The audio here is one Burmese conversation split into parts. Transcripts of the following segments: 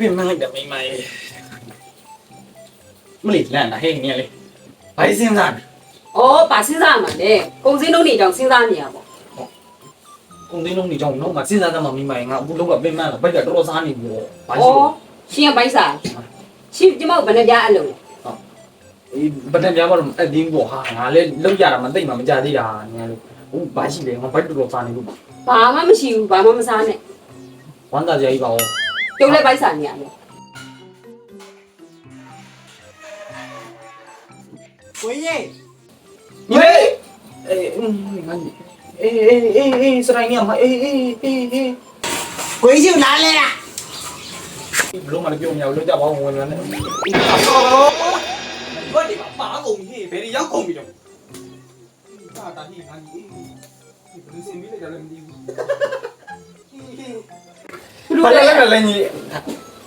ပြင်မလိုက်တယ်မိမရေမလေးလန့်တာဟဲ့နေလေဘာစဉ်းစား။အော်ဗာစဉ်းစားမှာလေ။ကုံစင်းလုံးနေကြောင်စဉ်းစားနေရပေါ့ကုန်သိန်းလုံးနေကြောင်းတော့မစဉ်းစားသမှာမိမရေငါအခုလောက်ကပြင်မလာဘိုက်ကတော်တော်စားနေပြီတော့ဘာ။ရှိလဲအော်ရှင်ကဘိုက်စား။ရှင်ကျမတို့ဘယ်နဲ့ပြအလုံးလဲအေးဗတန်ပြားမတော့အတင်းပေါ့ဟာငါလည်းလောက်ရတာမသိမှမကြသေးတာညာလို့ဟုတ်ဘာရှိလဲငါဘိုက်တော်တော်စားနေလို့။ဘာမှမရှိဘူးဘာမှမစားနဲ့ဝမ်းသာကြကြီးပါဦး။ ကျုပ်လည်းဘိုက်စားနေရတယ်ကိုကြီးညီလေးအေးငါအေးအေးအေးအေးစရိုင်းနေမှာအေးအေးအေးအေးကိုကြီးလာလဲလားဘလို့မလည်းပြောမရဘူးလောက်ကြပါဦးဝင်နေတယ်ဘတ်ဒီမှာပါကုန်ပြီဘယ်ရောက်ကုန်ပြီတော့တာတာဟိငါကြီးဘယ်လိုစင်ပြီးလိုက်တယ်လဲမသိဘူး။ ဘာလဲလဲလဲညီ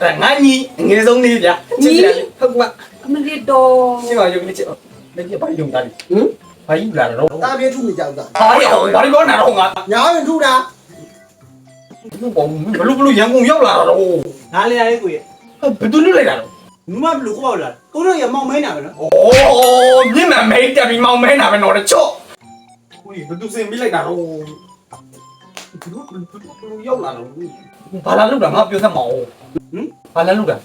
အဲငါညီငယ်ဆုံးလေးဗျာဟုတ်ကဲ့အမလေးတော်ဒီမှာရုပ်လေးချက်လက်ပြပါယုံတာဟင်ဘာယူလာတော့တာပြေထုနေကြတာဟာရောဘာလို့ကောနာတော့ငါညာရင်ထုတာဘလို့ဘလို့ဘလို့ရန်ကုန်ရောက်လာတော့နားလေရကိုကြီးဘယ်သူလွတ်လိုက်တာတော့မမဘလူခေါ်လာကိုတို့ရမောင်မဲနာပဲနော်โอ้မြင်မမဲတက်ပြီးမောင်မဲနာပဲတော့ချော့ဦးဘယ်သူစင်ပြီးလိုက်တာတော့ဘလို့ဘလို့ ရောက်လာတော့ဘာလာလောက်တာငါပြောသမောင်ဟင်ဘာလာလောက်တာ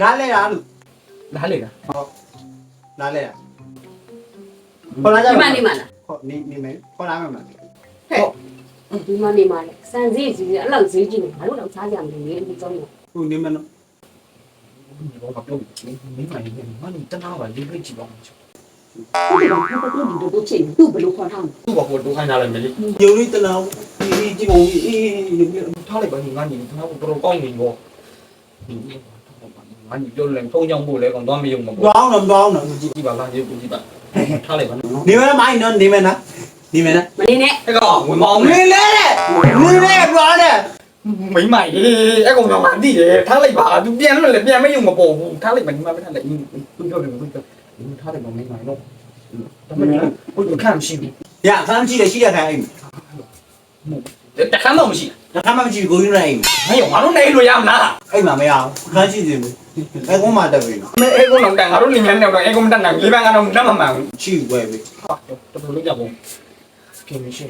နားလေရလို့နားလေတာနားလေရခေါ်လာကြဒီပါမနေမှာလားခေါ်နေနေမယ်ခေါ်လာမယ်မ။ဒီမနေမှာလေ။စံစည်းကြီးအဲ့လောက်ဈေးကြီးနေငါတို့တော့စားကြမလို့လေဒီကြောင်းတော့ဟုတ်နေမယ်နော်ဒီဘောကပြောမင်းမနေနဲ့မင်းတနာပါလေးလေးကြည့်ပါဦး။ဟုတ်တယ်ဘာလို့ဒီလိုချိန်သူ့ဘယ်လိုခေါ်ထားလဲသူ့ဘာကိုတိုးခိုင်းလာလဲမလေးယုံလေးတလောဒီကြည့်ကုန် ပြီအေးထားလိုက်ပါငါညီတနာကိုတော်တော်ကောင်းနေပေါ့ငါညီပြောလဲဖုန်းကြောင့်ပို့လဲကောင်တော့မယုံမှာပေါ့ဘောင်းတော့ဘောင်းတော့ကြည့်ကြည့်ပါလားကြည့်ကြည့်ပါထားလိုက်ပါနော်နေမယ်မိုင်းနော်နေမယ်နော်နေမယ်နော်။မနေနဲ့အဲ့ကောင်ဝင်မောင်းနေနေလေနေလေပြောတယ်မိမကြီးအဲ့ကောင်တော့မသိတယ်ထားလိုက်ပါသူပြန်လို့လည်းပြန်မယုံမပေါ်ဘူးထားလိုက်ပါညီမပဲထားလိုက်သူပြော တယ်သူပြောထားလိုက်ပါမိမနော်ဒါမှမဟုတ်ဘူးခံမရှိဘူးရအခန်းကြည့်တယ်ရှိတဲ့ခိုင်းအိမ်တခါမှမရှိအခန်းမကြည့်ကိုကြီးနေအိမ်မယုံငါတို့နေလို့ရမလားအိမ်မှာမရအောင်အခန်းကြည့်စီဘူးအဲကုန်းမှာတက်ပြီနော်မဲအဲ့ကောင်တော့တန်ငါတို့လင်းမြန်နေတော့အဲ့ကောင်မတန်နိုင်လေးပန်းကတော့တတ်မှမှန်ဘူးချီဝဲပြီတော်တော်လေးကြပါဦးကင်မရှိ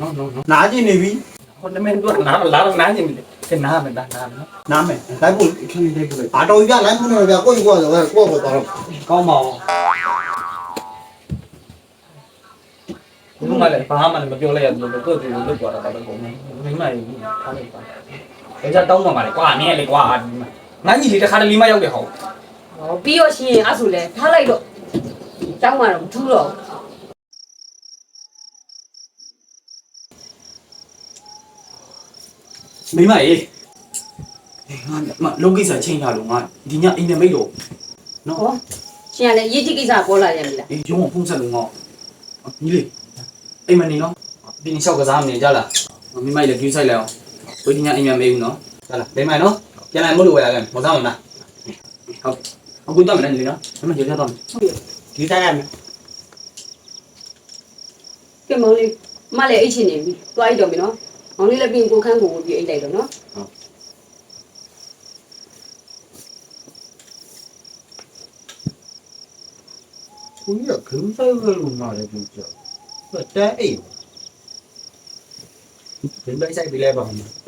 နော်နော်နော်နားကြည့်နေပြီဟိုနမင်းတို့နားလာတော့နားနေတယ်ကဲနားမယ်နားနားနော်နားမယ်လိုက်ဖို့ခင်းလေးလိုက်အာတော်ကြီးကလိုက်ဖို့နေပြကိုကြီးကိုဆိုကိုကိုကိုတော့ကောင်းပါအောင် မလည်းဘာမှလည်းမပြောလိုက်ရဘူးလို့ကိုယ်ကလွတ်သွားတာတော့ကုန်မိမကြီးထားလိုက်ပါဒါကြတောင်းပါပါလေကွာနည်းလေကွာဒီမှာငါညီလေးတစ်ခါတလေမှရောက်တယ်ဟော။ဟောပြီးတော့ရှင်အဲ့ဆိုလဲထားလိုက်တော့ကျောင်းမှာတော့မထူးတော့မိမကြီးငါမလုံးကိစ္စချင်းရလို့ငါဒီညအိမ်နဲ့မိတ်တော့။ဟောရှင်ကလည်းအရေးကြီးကိစ္စပေါ်လာရမလားအေးရုံးဖုန်းဆက်လို့ငေါညီလေး အိမ်မနေနော်ဒီနေ့လျှောက်ကစားမနေကြလားမိမကြီးလည်းကြွေးဆိုင်လိုက်အောင်ဝိဒီညအိမ်မမေးဘူးနော်ဟလာဒိမနော်ပြန်လာမလို့ဝယ်လာခဲ့မစားမလားဟုတ်အခုတော့မနေနော်မမကြရတော့ဒီတိုင်းရမယ်။ကဲမောင်လေးမလည်းအိတ်ချင်နေပြီ။သွားအိ တ်တော့ပြီနော်။မောင်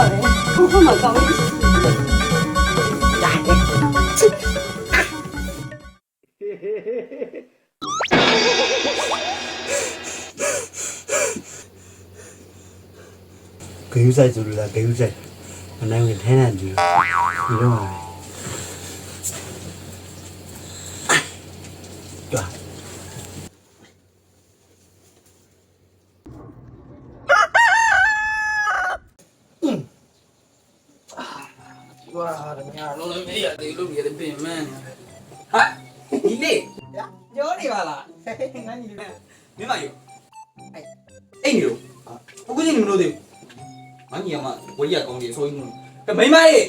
ဟုတ်မှာကောင်းတယ်ဂယုဆိုင်ဆိုလို့လားဂယုဆိုင်မနိုင်ဝင်ထဲနိုင်ကြည့်ဒီတော့ ဝါရမရလုံးလုံးမေးရတယ်လို့ရတယ်ပြင်မန်းဟာဒီလေပြောနေပါလားငါညီလေးမင်းမယူအဲ့အဲ့နေလို့အခုချင်းနေမလို့သေးဘူးငါညီကမှဝေးရကောင်းတယ်ဆိုရင်ကမိမလေး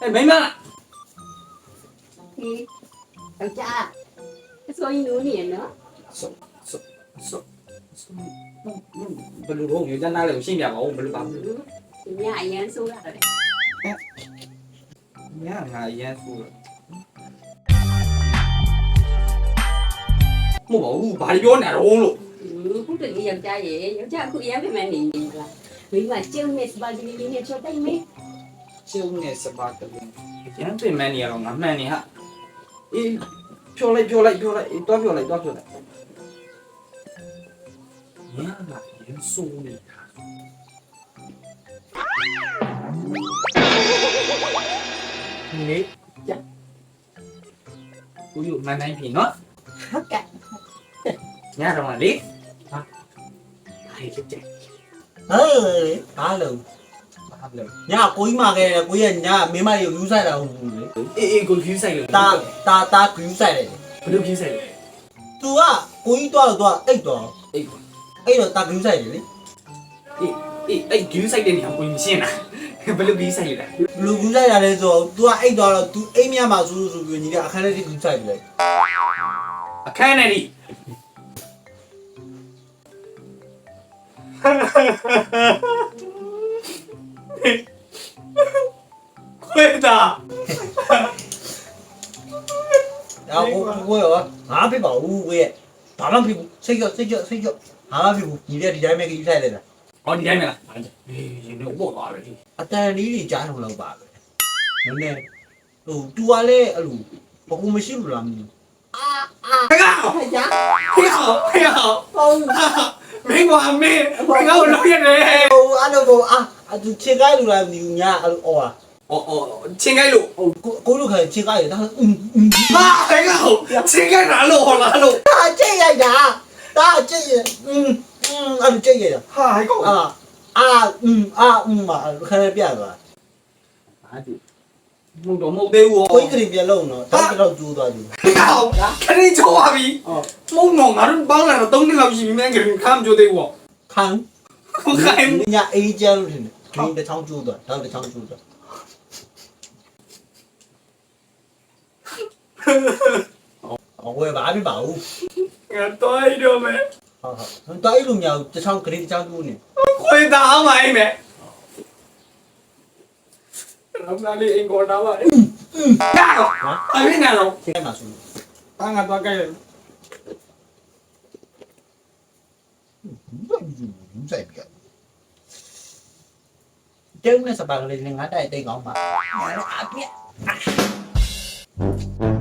အဲ့မိမဟေးယောက်ျားအစိုးရနိုးနေရနော်ဆိုဆိုဆိုဘယ်လိုတော့ယူကြနားလေရှင်းပြပါဦးဘယ်လိုပါမလဲဒီညအရန်ဆိုးရတယ် ညာငါရမ်းဆိုးတယ်မဟုတ်ပါဘူးဘာပြောနေတော့လို့ဟုတ်တယ်ယောက်ျားရေယောက်ျားအခုအရန်ပြင်မနေနေလားမိမကျုံနဲ့စပါဂက်တီနဲ့ချောတိုက်မေးကျုံနဲ့စပါကလေးရမ်းပြင်မနေရတော့ငါမှန်နေဟာအေးပြောလိုက်ပြောလိုက်ပြောလိုက်အေးတွားပြောလိုက်တွားပြောလိုက်ညာငါရမ်းဆိုးနေတာ ဒီလေကြကိုယူမနိုင်ပြီနော်ဟုတ်ကဲ့ညတော့မလေးဟာဟဲ့ကြည့်ကြဟဲ့အားလုံးဘာလို့ညကိုကြီးမာခဲ့တယ်ကိုကြီးကညမင်းမကြီးကိုယူဆိုင်တာဟုတ်ဘူးလေအေးအေးကို view ဆိုင်လို့တာတာတာဂယုဆိုင်တယ်ဘယ်လို view ဆိုင်လဲ तू ကကိုကြီးတော့တော့အိတ်တော့အေးအဲ့တော့တာဂယုဆိုင်တယ်လေအေးအေးအဲ့ view ဆိုင်တဲ့နေရာကိုရှင်းတာ ဘယ်လို view ဆိုင်လဲဘလူဂူဆိုင်ရတယ်ဆိုတော့ तू ကအိတ်တော့တော့ तू အိမ်မြမှာဆိုလို့ဆိုပြီးညီကအခန်းထဲကြီးဂူဆိုင်ပြီလေအခန်းနဲ့ဒီခွေတာအော်ကိုကိုရောငါပြပါဦးကိုရဲ့ဘာမှဖြစ်ဘူးစိတ်ကြောစိတ်ကြောစိတ်ကြောဟာမဖြစ်ဘူးညီတဲ့ဒီတိုင်း ပဲဂူဆိုင်လိုက်တာ ဟောဒီတိုင်းမလားအေးရင်တော့ပေါ့သွားတယ်ဒီ အတန်လေးတွေကြားတော့လောက်ပါပဲနည်းနည်းဟို तू ကလည်းအဲ့လိုဘကူမရှိဘူးလားမသိဘူး အာအာ ဟဲ့ကောင် ယောက်ျား ဟဲ့ကောင်ဟဲ့ကောင် ပေါင်း မင်းကမင်းမင်းကလောက်ရတယ် ဟိုအဲ့လိုကိုအာအသူချေကိုင်းလူလားမသိဘူးညာအဲ့လိုအော်อ่ะ အော်အော်ချင်းကိုက်လို့ ဟိုကိုကိုလူခါချေကိုင်းရတာอืมอืม ဟာဟဲ့ကောင်ချင်းကိုက်တာလို့ဟောလားလို့ ဒါချေရိုက်တာဒါချေရอืมอืมအဲ့လိုချေရတာ ဟာဟဲ့ကောင် အာအာอืม အာอืมမှာခဏပြသွားဟာဒီမဟုတ်တော့မဟုတ်သေးဘူးကိုကြီးကလေးပြလုံးတော့တောက်တော့ကျိုးသွားပြီဟဲ့ကောင်ခရီးချောပါပြီဟုတ်မဟုတ်တော့ငါတို့ပေါင်းလာတော့3နှစ်လောက်ရှိပြီမင်းကခမ်းကြိုးသေးဘူးခံခိုင်းညာအေးကျန်းလို့ထင်တယ်ခင်းတစ်ချောင်းကျိုးသွားတောက်တစ်ချော င်းကျိုးသွားအဝယ်ပါပြပါဦးငါတော့ရတော့မယ်ဟုတ်ဟုတ်တိုက်လို့မရဘူးတစ်ချောင်းကလေးတစ်ချောင်းကျိုးနေခွေတာအောင်ပါအိမ်မယ်ရောင်းလာလေးအင်ကောတာပါအင်းဟာအမင်းနာတော့ချေမှာဆိုဘာငါတော့ကြိုက်ဘူးဆိုင်ပြကျုံနဲ့စပါကလေးနဲ့ငါတိုက်တိတ်ကောင်းပါအပြက်